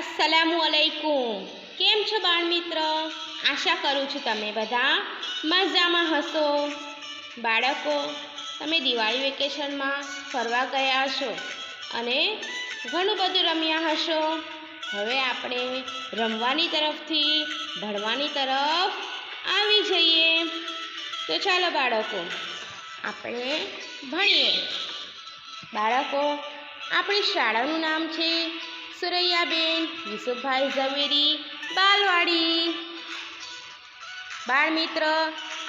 અસલામુ અલૈકુમ કેમ છો બાળ મિત્ર આશા કરું છું તમે બધા મજામાં હશો બાળકો તમે દિવાળી વેકેશનમાં ફરવા ગયા હશો અને ઘણું બધું રમ્યા હશો હવે આપણે રમવાની તરફથી ભણવાની તરફ આવી જઈએ તો ચાલો બાળકો આપણે ભણીએ બાળકો આપણી શાળાનું નામ છે સુરૈયાબેન યુસુફભાઈ ઝવેરી બાલવાડી બાળ મિત્ર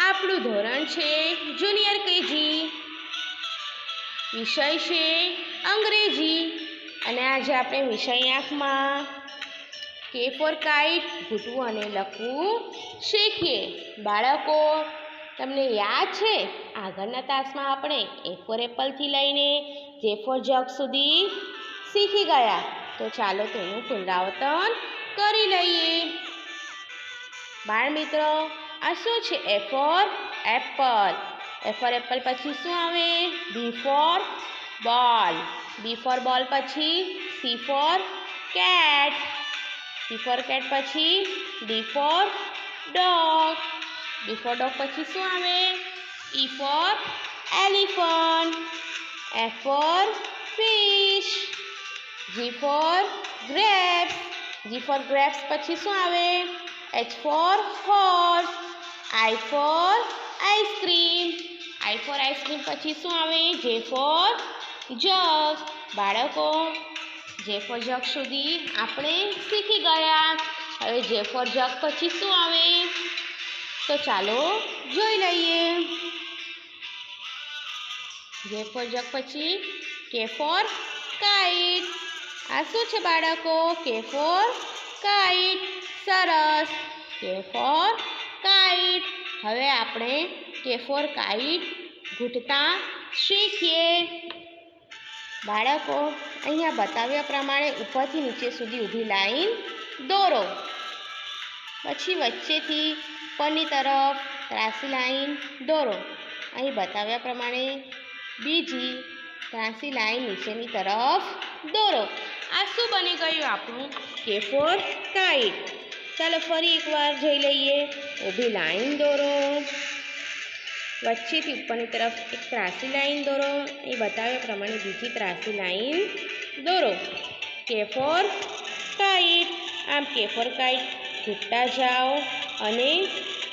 આપણું ધોરણ છે જુનિયર કેજી વિષય છે અંગ્રેજી અને આજે આપણે વિષય આંખમાં કે ફોર કાઇટ ઘૂંટવું અને લખવું શીખીએ બાળકો તમને યાદ છે આગળના તાસમાં આપણે એ ફોર એપલથી લઈને જે ફોર જગ સુધી શીખી ગયા तो चलो पुनरावर्तन कर बाढ़ आ शू A for apple A apple P shoe B for ball B for ball P C for cat C for cat P D for dog D for dog P shoe E for elephant F for fish G for grapes G for grapes પછી શું આવે h4 hot i4 ice cream i4 ice cream પછી શું આવે j4 જગ બાળકો j4 જગ સુધી આપણે શીખી ગયા હવે j4 જગ પછી શું આવે તો ચાલો જોઈ લઈએ j4 જગ પછી k4 કાઈટ આ શું છે બાળકો કે 4 કાઈટ સરસ કે 4 કાઈટ હવે આપણે કે 4 કાઈટ ઘુટતા શીખીએ બાળકો અહીંયા બતાવ્યા પ્રમાણે ઉપરથી નીચે સુધી ઊભી લાઈન દોરો પછી વચ્ચેથી બંને તરફ ત્રાસી લાઈન દોરો અહીં બતાવ્યા પ્રમાણે બીજી ત્રાસી લાઈન છેની તરફ દોરો आ शू बनी गयु आप फोर काइट चलो फरी एक बार जी लीए ऊबी लाइन दौरो वच्चे ऊपर तरफ एक त्रासी लाइन दौरो ये बताए प्रमाण बीजी त्रासी लाइन दौरो के फोर काइट आम के फोर काइट घूटता जाओ अने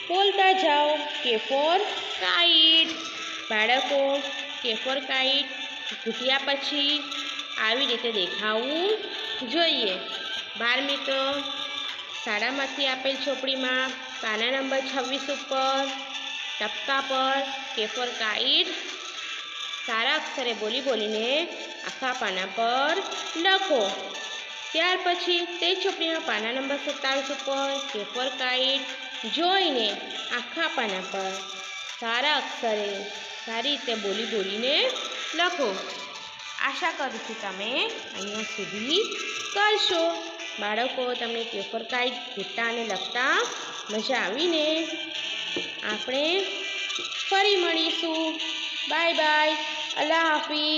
बोलता जाओ के फोर काइट बाड़को के फोर काइट घूटिया पी આવી રીતે દેખાવું જોઈએ બાર મિત્રો શાળામાંથી આપેલ ચોપડીમાં પાના નંબર છવ્વીસ ઉપર ટપકા પર કે ફોર સારા અક્ષરે બોલી બોલીને આખા પાના પર લખો ત્યાર પછી તે ચોપડીમાં પાના નંબર સત્તાવીસ ઉપર કેફર ફોર જોઈને આખા પાના પર સારા અક્ષરે સારી રીતે બોલી બોલીને લખો આશા કરું છું તમે અહીંયા સુધી કરશો બાળકો તમને પેપર કાંઈક ગીતા અને લખતા મજા આવીને આપણે ફરી મળીશું બાય બાય અલ્લાહ હાફિઝ